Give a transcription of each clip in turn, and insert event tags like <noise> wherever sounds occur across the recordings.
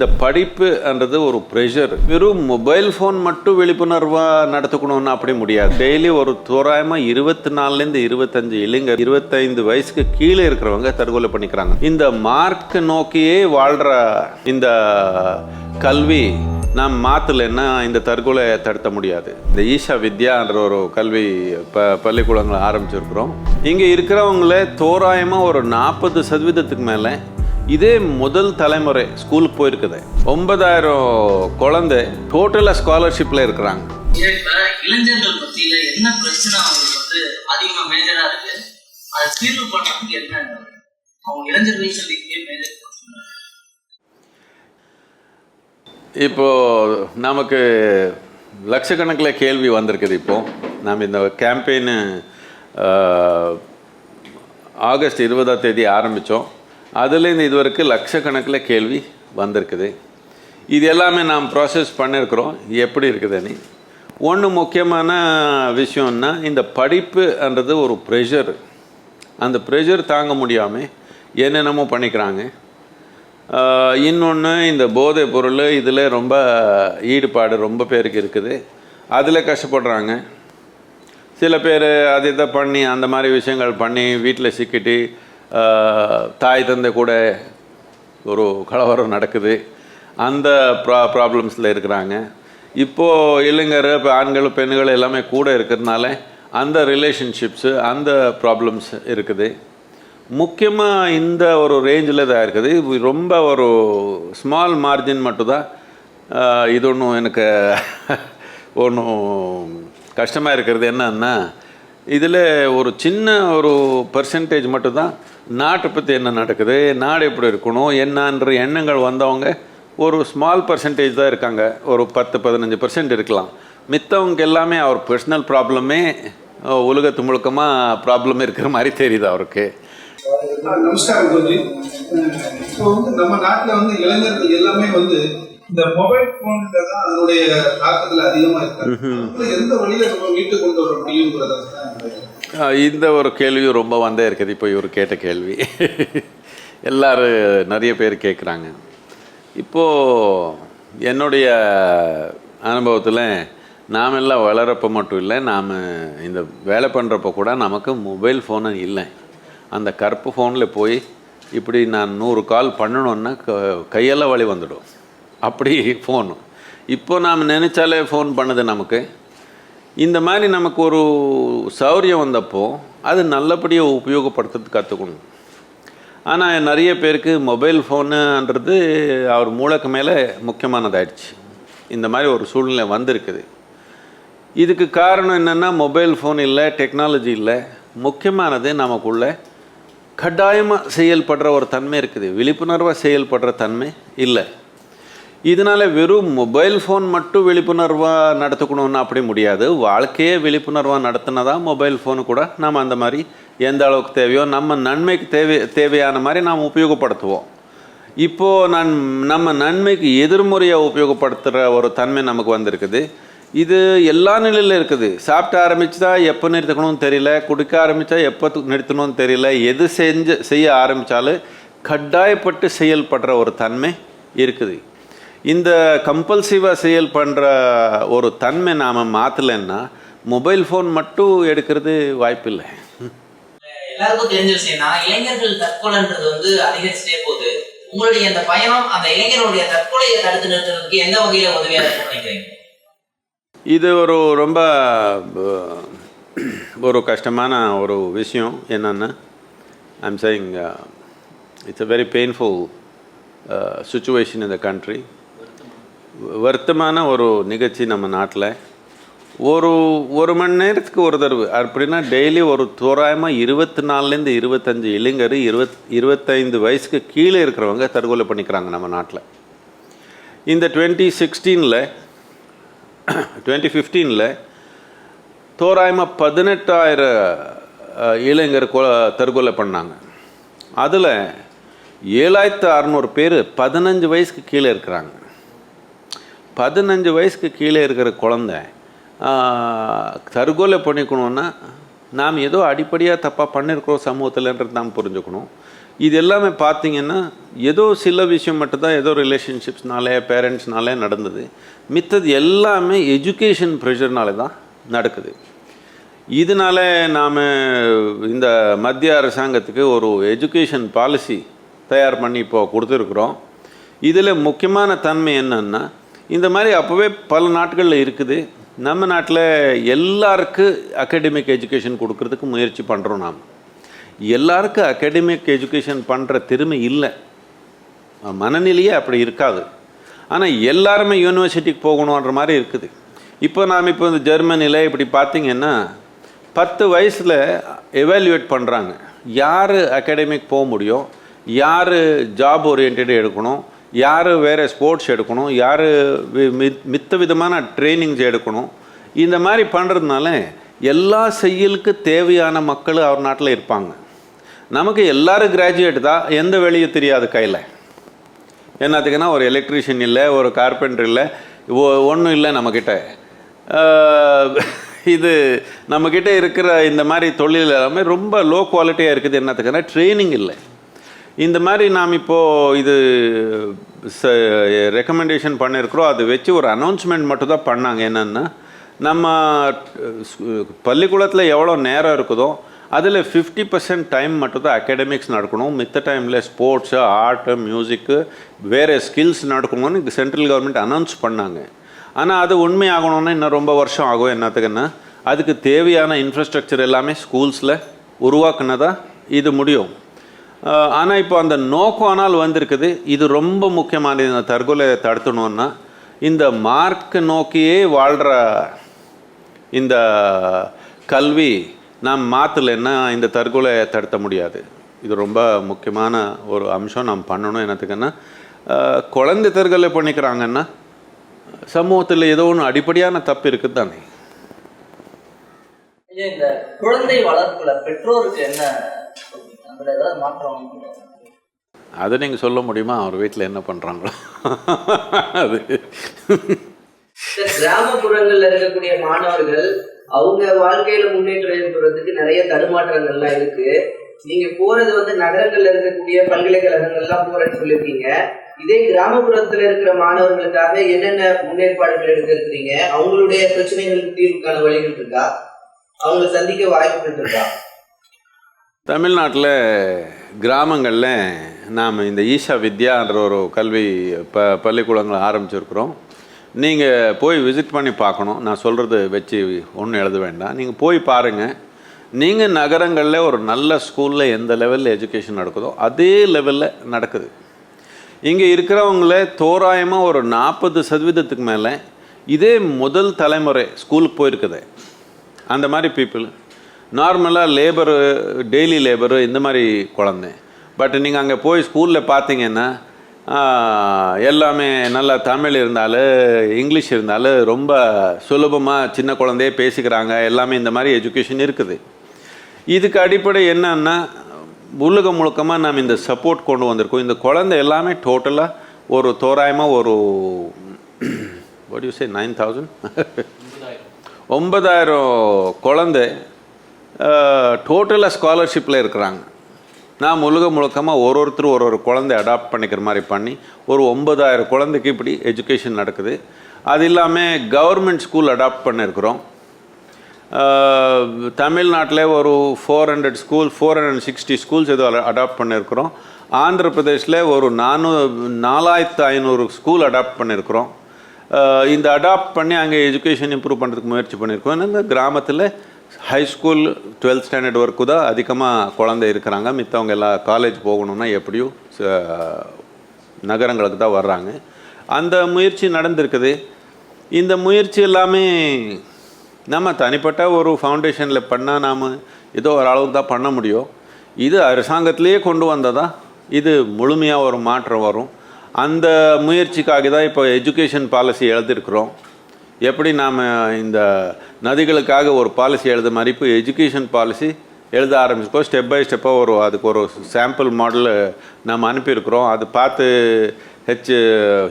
இந்த படிப்புன்றது ஒரு ப்ரெஷர் வெறும் மொபைல் ஃபோன் மட்டும் விழிப்புணர்வாக நடத்துக்கணும்னு அப்படி முடியாது. டெய்லி ஒரு தோராயமாக இருபத்தி நாலுலேருந்து இருபத்தஞ்சு இளைஞர் இருபத்தைந்து வயசுக்கு கீழே இருக்கிறவங்க தற்கொலை பண்ணிக்கிறாங்க. இந்த மார்க் நோக்கியே வாழ்கிற இந்த கல்வி நாம் மாற்றலைன்னா இந்த தற்கொலை தடுத்த முடியாது. இந்த ஈஷா வித்யான்ற ஒரு கல்வி ப பள்ளிக்கூடங்களை ஆரம்பிச்சிருக்கிறோம். இங்கே இருக்கிறவங்கள தோராயமாக ஒரு நாற்பது சதவீதத்துக்கு மேலே இதே முதல் தலைமுறை ஸ்கூலுக்கு போயிருக்குது. ஒன்பதாயிரம் குழந்தை டோட்டலாக ஸ்காலர்ஷிப்பில் இருக்கிறாங்க. இப்ப இளைஞர்கள் மத்தியில என்ன பிரச்சனை அவங்களுக்கு வந்து அதிகமா மேஜரா இருக்கு? அதை தீர்வு பண்றதுக்கு என்ன அவங்க இளைஞர்கள் சந்திக்கவே மேஜர் பிரச்சனை இப்போ நமக்கு லட்சக்கணக்கில் கேள்வி வந்திருக்குது இப்போ. நாம் இந்த கேம்பெயின் ஆகஸ்ட் இருபதாம் தேதி ஆரம்பித்தோம் அதுலேருந்து இது வரைக்கும் லட்சக்கணக்கில் கேள்வி வந்திருக்குது. இது எல்லாமே நாம் ப்ராசஸ் பண்ணியிருக்கிறோம் எப்படி இருக்குதுன்னு. ஒன்று முக்கியமான விஷயம்னா இந்த படிப்புன்றது ஒரு ப்ரெஷர் அந்த ப்ரெஷர் தாங்க முடியாமல் என்னென்னமோ பண்ணிக்கிறாங்க. இன்னொன்று இந்த போதைப் பொருள் இதில் ரொம்ப ஈடுபாடு ரொம்ப பேருக்கு இருக்குது. அதில் கஷ்டப்படுறாங்க. சில பேர் அதை இதை பண்ணி அந்த மாதிரி விஷயங்கள் பண்ணி வீட்டில் சிக்கிட்டு தாய் தந்தை கூட ஒரு கலவரம் நடக்குது. அந்த ப்ரா ப்ராப்ளம்ஸில் இருக்கிறாங்க. இப்போது இளைஞர் இப்போ ஆண்கள் பெண்கள் எல்லாமே கூட இருக்கிறதுனால அந்த ரிலேஷன்ஷிப்ஸு அந்த ப்ராப்ளம்ஸ் இருக்குது. முக்கியமாக இந்த ஒரு ரேஞ்சில் தான் இருக்குது. ரொம்ப ஒரு ஸ்மால் மார்ஜின் மட்டும்தான். இது ஒன்றும் எனக்கு <laughs> ஒன்றும் கஷ்டமாக இருக்கிறது என்னன்னா இதில் ஒரு சின்ன ஒரு பர்சன்டேஜ் மட்டும்தான் நாட்டை பற்றி என்ன நடக்குது நாடு எப்படி இருக்கணும் என்னன்ற எண்ணங்கள் வந்தவங்க ஒரு ஸ்மால் பர்சன்டேஜ் தான் இருக்காங்க. ஒரு பத்து பதினஞ்சு பர்சன்ட் இருக்கலாம். மித்தவங்க எல்லாமே அவர் பர்சனல் ப்ராப்ளமே உலகத்து முழுக்கமாக ப்ராப்ளம் இருக்கிற மாதிரி தெரியுது அவருக்கு. நமஸ்காரம் இப்போ வந்து நம்ம நாட்டில் வந்து இளைஞர்கள் எல்லாமே வந்து இந்த மொபைல் போன்ல தான் அதனுடைய தாக்கத்துல அதிகமா அவங்களை எந்த வழியில நம்ம மீட்டு கொண்டு வர முடியுங்கிறத இந்த ஒரு கேள்வியும் ரொம்ப வந்தே இருக்குது. இப்போ இவர் கேட்ட கேள்வி. எல்லாரும் நிறைய பேர் கேட்குறாங்க இப்போது என்னுடைய அனுபவத்தில் நாம் எல்லாம் வளரப்போ மட்டும் இல்லை நாம் இந்த வேலை பண்ணுறப்போ கூட நமக்கு மொபைல் ஃபோனு இல்லை. அந்த கருப்பு ஃபோனில் போய் இப்படி நான் நூறு கால் பண்ணணுன்னா க கையெல்லாம் வலி வந்துடும். அப்படி ஃபோனு இப்போ நாம் நினச்சாலே ஃபோன் பண்ணுது நமக்கு. இந்த மாதிரி நமக்கு ஒரு சௌரியம் வந்தப்போ அது நல்லபடியாக உபயோகப்படுத்துறது கற்றுக்கணும் ஆனால் நிறைய பேருக்கு மொபைல் ஃபோனுன்றது அவர் மூளைக்கு மேலே முக்கியமானதாயிடுச்சு. இந்த மாதிரி ஒரு சூழ்நிலை வந்திருக்குது. இதுக்கு காரணம் என்னென்னா மொபைல் ஃபோன் இல்லை டெக்னாலஜி இல்லை. முக்கியமானது நமக்குள்ள கட்டாயமாக செயல்படுற ஒரு தன்மை இருக்குது. விழிப்புணர்வாக செயல்படுற தன்மை இல்லை. இதனால வெறும் மொபைல் ஃபோன் மட்டும் விழிப்புணர்வாக நடத்துக்கணும்னு அப்படி முடியாது. வாழ்க்கையே விழிப்புணர்வாக நடத்தினதா மொபைல் ஃபோனு கூட நாம் அந்த மாதிரி எந்த அளவுக்கு தேவையோ நம்ம நன்மைக்கு தேவை தேவையான மாதிரி நாம் உபயோகப்படுத்துவோம். இப்போது நான் நம்ம நன்மைக்கு எதிர்முறையாக உபயோகப்படுத்துகிற ஒரு தன்மை நமக்கு வந்திருக்குது. இது எல்லா நிலையிலும் இருக்குது. சாப்பிட்டு தான் எப்போ நிறுத்தணும்னு தெரியல. குடிக்க ஆரம்பித்தா எப்போ நிறுத்தணும்னு தெரியல. எது செஞ்சு செய்ய ஆரம்பித்தாலும் கட்டாயப்பட்டு செயல்படுற ஒரு தன்மை இருக்குது. இந்த கம்பல்சிவாக செயல் பண்ணுற ஒரு தன்மை நாம் மாற்றலைன்னா மொபைல் ஃபோன் மட்டும் எடுக்கிறது வாய்ப்பில்லை. எல்லாருக்கும் தெரிஞ்ச விஷயம்னா இளைஞர்கள் தற்கொலைன்றது வந்து அதிகரிச்சுட்டே போகுது. உங்களுடைய அந்த பயணம் அந்த இளைஞருடைய தற்கொலையை தடுத்து நிறுத்துறதுக்கு எந்த வகையில உதவியா இருக்கும்னு நினைக்கிறீங்க? இது ஒரு ரொம்ப ஒரு கஷ்டமான ஒரு விஷயம். என்னென்னா I'm saying it's a very painful situation in the country. வருத்தமான ஒரு நிகழ்ச்சி நம்ம நாட்டில். ஒரு ஒரு மணி நேரத்துக்கு ஒரு தடவை. அப்படின்னா டெய்லி ஒரு தோராயமாக இருபத்தி நாலுலேருந்து இருபத்தஞ்சு இளைஞர் இருபத் இருபத்தைந்து வயசுக்கு கீழே இருக்கிறவங்க தற்கொலை பண்ணிக்கிறாங்க நம்ம நாட்டில். இந்த டுவெண்ட்டி சிக்ஸ்டீனில் டுவெண்ட்டி ஃபிஃப்டீனில் தோராயமாக பதினெட்டாயிரம் இளைஞர் கொ தற்கொலை பண்ணாங்க. அதில் ஏழாயிரத்து அறநூறு பேர் பதினஞ்சு வயசுக்கு கீழே இருக்கிறாங்க. பதினஞ்சு வயசுக்கு கீழே இருக்கிற குழந்தை தற்கொலை பண்ணிக்கணுன்னா நாம் ஏதோ அடிப்படையாக தப்பாக பண்ணியிருக்கிறோம் சமூகத்தில்ன்றது நாம் புரிஞ்சுக்கணும். இது எல்லாமே பார்த்தீங்கன்னா ஏதோ சில விஷயம் மட்டும்தான் ஏதோ ரிலேஷன்ஷிப்ஸ்னாலே பேரண்ட்ஸ்னாலே நடந்தது. மித்தது எல்லாமே எஜுகேஷன் ப்ரெஷர்னால தான் நடக்குது. இதனால் நாம் இந்த மத்திய அரசாங்கத்துக்கு ஒரு எஜுகேஷன் பாலிசி தயார் பண்ணி இப்போ கொடுத்துருக்குறோம். இதில் முக்கியமான தன்மை என்னன்னா இந்த மாதிரி அப்போவே பல நாட்களில் இருக்குது. நம்ம நாட்டில் எல்லாருக்கும் அகாடமிக் எஜுகேஷன் கொடுக்கறதுக்கு முயற்சி பண்ணுறோம் நாம். எல்லாருக்கும் அகாடமிக் எஜுகேஷன் பண்ணுற திறமை இல்லை. மனநிலையே அப்படி இருக்காது. ஆனால் எல்லாருமே யூனிவர்சிட்டிக்கு போகணுன்ற மாதிரி இருக்குது. இப்போ நாம் இப்போ இந்த ஜெர்மனியில் இப்படி பார்த்திங்கன்னா பத்து வயசில் எவாலுவேட் பண்ணுறாங்க யார் அகாடமிக் போக முடியும்? யார் ஜாப் ஓரியன்ட் எடுக்கணும்? யார் வேறு ஸ்போர்ட்ஸ் எடுக்கணும் யார் மித்த விதமான ட்ரைனிங்ஸ் எடுக்கணும் இந்த மாதிரி பண்ணுறதுனால எல்லா செயலுக்கு தேவையான மக்கள் அவர் நாட்டில் இருப்பாங்க. நமக்கு எல்லோரும் கிராஜுவேட் தான் எந்த வேலையும் தெரியாது கையில். என்னத்துக்குன்னா ஒரு எலக்ட்ரிஷியன் இல்லை ஒரு கார்பெண்டர் இல்லை ஒன்றும் இல்லை நம்மக்கிட்ட இது நம்மக்கிட்ட இருக்கிற இந்த மாதிரி தொழில் எல்லாமே ரொம்ப லோ குவாலிட்டியாக இருக்குது என்னத்துக்குன்னா ட்ரைனிங் இல்லை. இந்த மாதிரி நாம் இப்போது இது ச ரெக்கமெண்டேஷன் பண்ணியிருக்கிறோம் அதை வச்சு ஒரு அனௌன்ஸ்மெண்ட் மட்டும் தான் பண்ணாங்க. என்னென்னா நம்ம பள்ளிக்கூடத்தில் எவ்வளோ நேரம் இருக்குதோ அதில் ஃபிஃப்டி பர்சன்ட் டைம் மட்டும்தான் அகாடமிக்ஸ் நடக்கணும். மித்த டைமில் ஸ்போர்ட்ஸு ஆர்ட்டு மியூசிக்கு வேறு ஸ்கில்ஸ் நடக்கணும்னு சென்ட்ரல் கவர்மெண்ட் அனௌன்ஸ் பண்ணாங்க. ஆனால் அது உண்மையாகணும்னா இன்னும் ரொம்ப வருஷம் ஆகும். என்னத்துக்குன்னா அதுக்கு தேவையான இன்ஃப்ராஸ்ட்ரக்சர் எல்லாமே ஸ்கூல்ஸில் உருவாக்குனதா இது முடியும். ஆனால் இப்போ அந்த நோக்கம் ஆனால் வந்திருக்குது. இது ரொம்ப முக்கியமானது. இந்த தற்கொலை தடுத்தணும்னா இந்த மார்க் நோக்கியே வாழ்கிற இந்த கல்வி நாம் மாற்றலைன்னா இந்த தற்கொலை தடுத்த முடியாது. இது ரொம்ப முக்கியமான ஒரு அம்சம் நாம் பண்ணணும். என்னத்துக்குன்னா குழந்தை தற்கொலை பண்ணிக்கிறாங்கன்னா சமூகத்தில் ஏதோ ஒன்று அடிப்படையான தப்பு இருக்குது தானே இந்த குழந்தை வளர்ப்புல பெற்றோருக்கு என்ன அதுல ஏதாவது மாற்றம் அதை நீங்கள் சொல்ல முடியுமா? அவர் வீட்டில் என்ன பண்ணுறாங்களோ அது. கிராமப்புறங்கள்ல இருக்கக்கூடிய மாணவர்கள் அவங்க வாழ்க்கையில முன்னேற்றம் ஏற்படுறதுக்கு நிறைய தடுமாற்றங்கள்லாம் இருக்கு. நீங்க போறது வந்து நகரங்கள்ல இருக்கக்கூடிய பல்கலைக்கழகங்கள்லாம் போறேன்னு சொல்லியிருக்கீங்க. இதே கிராமப்புறத்துல இருக்கிற மாணவர்களுக்காக என்னென்ன முன்னேற்பாடுகள் எடுக்க இருக்கிறீங்க? அவங்களுடைய பிரச்சனைகளுக்கு தீர்வுக்கான வழிகள் இருக்கா? அவங்க சந்திக்க வாய்ப்புகள் இருக்கா? தமிழ்நாட்டில் கிராமங்களில் நாம் இந்த ஈஷா வித்யான்ற ஒரு கல்வி ப பள்ளிக்கூடங்களை ஆரம்பிச்சிருக்கிறோம். நீங்கள் போய் விசிட் பண்ணி பார்க்கணும். நான் சொல்கிறது வச்சு ஒன்றும் எழுத வேண்டாம். நீங்கள் போய் பாருங்கள் நீங்கள் நகரங்களில் ஒரு நல்ல ஸ்கூலில் எந்த லெவலில் எஜுகேஷன் நடக்குதோ அதே லெவலில் நடக்குது. இங்கே இருக்கிறவங்கள தோராயமாக ஒரு நாற்பது சதவீதத்துக்கு மேலே இதே முதல் தலைமுறை ஸ்கூலுக்கு போயிருக்குது. அந்த மாதிரி பீப்புள். நார்மலாக லேபரு டெய்லி லேபரு இந்த மாதிரி குழந்தை. பட் நீங்கள் அங்கே போய் ஸ்கூலில் பார்த்தீங்கன்னா எல்லாமே நல்லா தமிழ் இருந்தாலும் இங்கிலீஷ் இருந்தாலும் ரொம்ப சுலபமாக சின்ன குழந்தையே பேசிக்கிறாங்க. எல்லாமே இந்த மாதிரி எஜுகேஷன் இருக்குது. இதுக்கு அடிப்படை என்னன்னா உலகம் முழுக்கமாக நாம் இந்த சப்போர்ட் கொண்டு வந்திருக்கோம். இந்த குழந்தை எல்லாமே டோட்டலாக ஒரு தோராயமாக ஒரு do you say nine thousand ஒன்பதாயிரம் குழந்தை டோட்டலாக ஸ்காலர்ஷிப்பில் இருக்கிறாங்க. நான் முழுக முழுக்கமாக ஒரு ஒருத்தர் ஒரு ஒரு குழந்தை அடாப்ட் பண்ணிக்கிற மாதிரி பண்ணி ஒரு ஒன்பதாயிரம் குழந்தைக்கு இப்படி எஜுகேஷன் நடக்குது. அது இல்லாமல் கவர்மெண்ட் ஸ்கூல் அடாப்ட் பண்ணியிருக்கிறோம் தமிழ்நாட்டில் ஒரு four hundred school four hundred sixty schools ஏதோ அடாப்ட் பண்ணியிருக்கிறோம் ஆந்திர பிரதேஷில் ஒரு நானூ நாலாயிரத்து ஐநூறு ஸ்கூல் அடாப்ட் பண்ணியிருக்கிறோம் இந்த அடாப்ட் பண்ணி அங்கே எஜுகேஷன் இம்ப்ரூவ் பண்ணுறதுக்கு முயற்சி பண்ணியிருக்கோம் இந்த கிராமத்தில் ஹை ஸ்கூல் டுவெல்த் ஸ்டாண்டர்ட் வரைக்கு தான் அதிகமாக குழந்தை இருக்கிறாங்க. மித்தவங்க எல்லாம் காலேஜ் போகணுன்னா எப்படியும் ச- நகரங்களுக்கு தான் வர்றாங்க. அந்த முயற்சி நடந்திருக்குது. இந்த முயற்சி எல்லாமே நம்ம தனிப்பட்ட ஒரு ஃபவுண்டேஷனில் பண்ணால் நாம் ஏதோ ஒரு அளவுக்கு தான் பண்ண முடியும். இது அரசாங்கத்திலேயே கொண்டு வந்ததா? இது முழுமையாக ஒரு மாற்றம் வரும். அந்த முயற்சிக்காக தான் இப்போ எஜுகேஷன் பாலிசி எழுதியிருக்கிறோம். எப்படி நாம் இந்த நதிகளுக்காக ஒரு பாலிசி எழுத மாதிரி இப்போ எஜுகேஷன் பாலிசி எழுத ஆரம்பிச்சிருக்கோம். ஸ்டெப் பை ஸ்டெப்பாக ஒரு அதுக்கு ஒரு சாம்பிள் மாடல் நம்ம அனுப்பியிருக்கிறோம். அது பார்த்து ஹெச்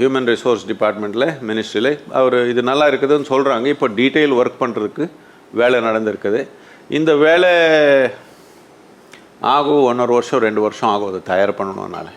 ஹியூமன் ரிசோர்ஸ் டிபார்ட்மெண்ட்டில் மினிஸ்ட்ரியில் அவர் இது நல்லா இருக்குதுன்னு சொல்கிறாங்க இப்போ டீட்டெயில் ஒர்க் பண்ணுறதுக்கு வேலை நடந்திருக்குது. இந்த வேலை ஆகும் ஒன்றரை வருஷம் ரெண்டு வருஷம் ஆகும். அதை தயார் பண்ணணும்னால